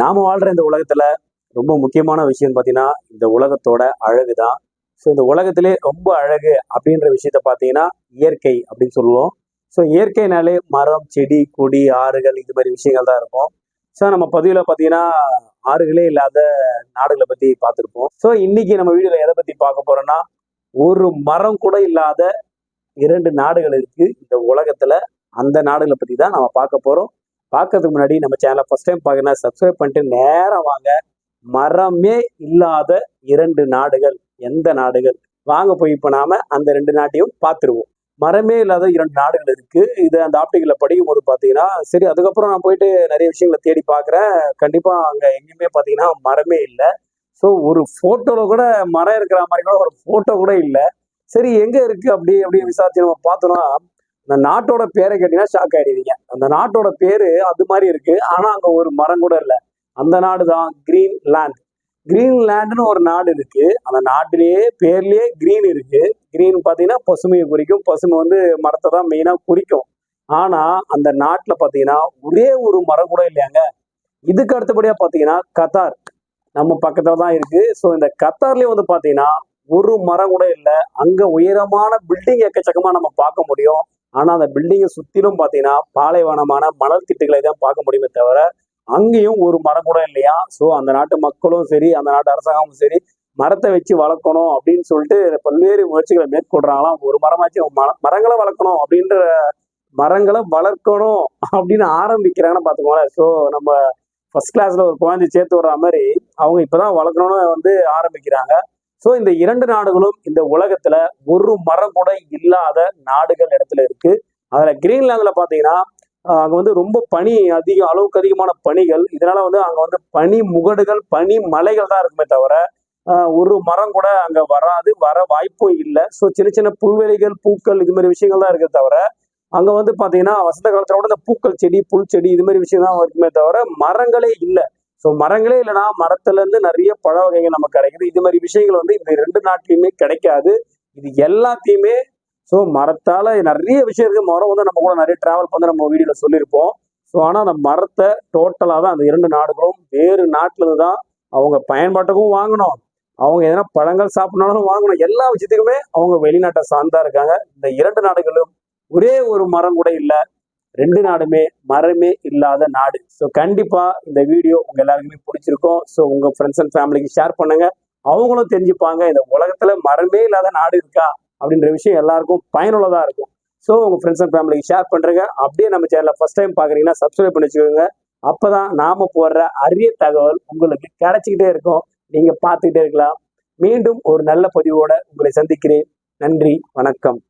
நாம வாழ்ற இந்த உலகத்துல ரொம்ப முக்கியமான விஷயம் பார்த்தீங்கன்னா இந்த உலகத்தோட அழகு தான் ஸோ இந்த உலகத்திலே ரொம்ப அழகு அப்படின்ற விஷயத்த பார்த்தீங்கன்னா இயற்கை அப்படின்னு சொல்லுவோம். ஸோ இயற்கைனாலே மரம் செடி கொடி ஆறுகள் இது மாதிரி விஷயங்கள் தான் இருக்கும். ஸோ நம்ம பதிவில் பார்த்தீங்கன்னா ஆறுகளே இல்லாத நாடுகளை பற்றி பார்த்துருப்போம் ஸோ இன்னைக்கு நம்ம வீடியோவில் எதை பற்றி பார்க்க போறோம்னா ஒரு மரம் கூட இல்லாத இரண்டு நாடுகள் இருக்கு இந்த உலகத்துல. அந்த நாடுகளை பற்றி தான் நம்ம பார்க்க போறோம். பார்க்கறதுக்கு முன்னாடி நம்ம சேனலை ஃபர்ஸ்ட் டைம் பார்க்கணும் சப்ஸ்கிரைப் பண்ணிட்டு நேரம் வாங்க. மரமே இல்லாத இரண்டு நாடுகள். எந்த நாடுகள்? வாங்க போய் இப்போ நாம அந்த ரெண்டு நாட்டையும் பார்த்துருவோம். மரமே இல்லாத இரண்டு நாடுகள் இருக்கு. இது அந்த ஆப்டிக்கல்ல படிக்கும் போது பார்த்தீங்கன்னா சரி அதுக்கப்புறம் நான் போயிட்டு நிறைய விஷயங்களை தேடி பார்க்குறேன் கண்டிப்பாக அங்கே எங்கேயுமே பார்த்தீங்கன்னா மரமே இல்லை. ஸோ ஒரு ஃபோட்டோவில் கூட மரம் இருக்கிற மாதிரி கூட ஒரு ஃபோட்டோ கூட இல்லை. சரி எங்கே இருக்குது அப்படி அப்படி விசாரிச்சு நம்ம பார்த்தோம்னா இந்த நாட்டோட பேரை கேட்டீங்கன்னா ஷாக் ஆயிடுவீங்க. அந்த நாட்டோட பேரு அது மாதிரி இருக்கு. ஆனா அங்க ஒரு மரம் கூட இல்லை. அந்த நாடு தான் கிரீன் லேண்ட் கிரீன் ஒரு நாடு இருக்கு. அந்த நாட்டிலேயே பேர்லயே கிரீன் இருக்கு. கிரீன் பார்த்தீங்கன்னா பசுமையை குறிக்கும். பசுமை வந்து மரத்தை தான் மெயினாக குறிக்கும். ஆனா அந்த நாட்டில் பார்த்தீங்கன்னா ஒரே ஒரு மரம் கூட இல்லையாங்க. இதுக்கு அடுத்தபடியா பார்த்தீங்கன்னா கத்தார். நம்ம பக்கத்துல தான் இருக்கு. ஸோ இந்த கத்தார்லயே வந்து பார்த்தீங்கன்னா ஒரு மரம் கூட இல்லை. அங்க உயரமான பில்டிங் எக்கச்சக்கமா நம்ம பார்க்க முடியும். ஆனா அந்த பில்டிங்கை சுத்திலும் பார்த்தீங்கன்னா பாலைவனமான மணல் திட்டுகளை தான் பார்க்க முடியுமே தவிர அங்கேயும் ஒரு மரம் கூட இல்லையா? ஸோ அந்த நாட்டு மக்களும் சரி அந்த நாட்டு அரசாங்கமும் சரி மரத்தை வச்சு வளர்க்கணும் அப்படின்னு சொல்லிட்டு பல்வேறு முயற்சிகளை மேற்கொள்றாங்களாம். ஒரு மரமாச்சும் மரங்களை வளர்க்கணும் அப்படின்ற மரங்களை வளர்க்கணும் அப்படின்னு ஆரம்பிக்கிறாங்கன்னு பார்த்துக்கோங்களேன். ஸோ நம்ம ஃபர்ஸ்ட் கிளாஸ்ல ஒரு குழந்தை சேர்த்து விடுற மாதிரி அவங்க இப்பதான் வளர்க்கணும்னு வந்து ஆரம்பிக்கிறாங்க. ஸோ இந்த இரண்டு நாடுகளும் இந்த உலகத்துல ஒரு மரம் கூட இல்லாத நாடுகள் இடத்துல இருக்கு. அதுல கிரீன்லாந்துல பாத்தீங்கன்னா அங்கே அங்க வந்து ரொம்ப பனி அதிகம் அளவுக்கு அதிகமான பனிகள். இதனால வந்து அங்க வந்து பனி முகடுகள் பனி மலைகள் தான் இருக்குமே தவிர ஒரு மரம் கூட அங்க வராது வர வாய்ப்பும் இல்லை. ஸோ சின்ன சின்ன புல்வெளிகள் பூக்கள் இது மாதிரி விஷயங்கள் தான் இருக்குது தவிர அங்க வந்து பாத்தீங்கன்னா வசந்த காலத்துல கூட இந்த பூக்கள் செடி புல் செடி இது மாதிரி விஷயம் தான் இருக்குமே தவிர மரங்களே இல்லை. ஸோ மரங்களே இல்லைன்னா மரத்துலேருந்து நிறைய பழ வகைகள் நமக்கு கிடைக்குது. இது மாதிரி விஷயங்கள் வந்து இந்த ரெண்டு நாட்டிலையுமே கிடைக்காது. இது எல்லாத்தையுமே ஸோ மரத்தால் நிறைய விஷயம் இருக்குது மரம் வந்து நம்ம கூட நிறைய ட்ராவல் பண்ணி நம்ம வீடியோல சொல்லியிருப்போம். ஸோ ஆனால் அந்த மரத்தை டோட்டலாக அந்த இரண்டு நாடுகளும் வேறு நாட்டிலருந்து தான் அவங்க பயன்பாட்டுக்கும் வாங்கணும். அவங்க எதனா பழங்கள் சாப்பிட்னாலும் வாங்கணும். எல்லா விஷயத்துக்குமே அவங்க வெளிநாட்டை சார்ந்தா இருக்காங்க. இந்த இரண்டு நாடுகளும் ஒரே ஒரு மரம் கூட இல்லை. ரெண்டு நாடுமே மரமே இல்லாத நாடு. ஸோ கண்டிப்பா இந்த வீடியோ உங்க எல்லாருக்குமே பிடிச்சிருக்கும். ஸோ உங்க ஃப்ரெண்ட்ஸ் அண்ட் ஃபேமிலிக்கு ஷேர் பண்ணுங்க. அவங்களும் தெரிஞ்சுப்பாங்க இந்த உலகத்துல மரமே இல்லாத நாடு இருக்கா? அப்படின்ற விஷயம் எல்லாருக்கும் பயனுள்ளதா இருக்கும். ஸோ உங்க ஃப்ரெண்ட்ஸ் அண்ட் ஃபேமிலிக்கு ஷேர் பண்றீங்க. அப்படியே நம்ம சேனலை ஃபர்ஸ்ட் டைம் பாக்குறீங்கன்னா சப்ஸ்கிரைப் பண்ணி வச்சுக்கோங்க. அப்பதான் நாம போடுற அரிய தகவல் உங்களுக்கு கிடைச்சிக்கிட்டே இருக்கும். நீங்க பார்த்துக்கிட்டே இருக்கலாம். மீண்டும் ஒரு நல்ல பதிவோட உங்களை சந்திக்கிறேன். நன்றி வணக்கம்.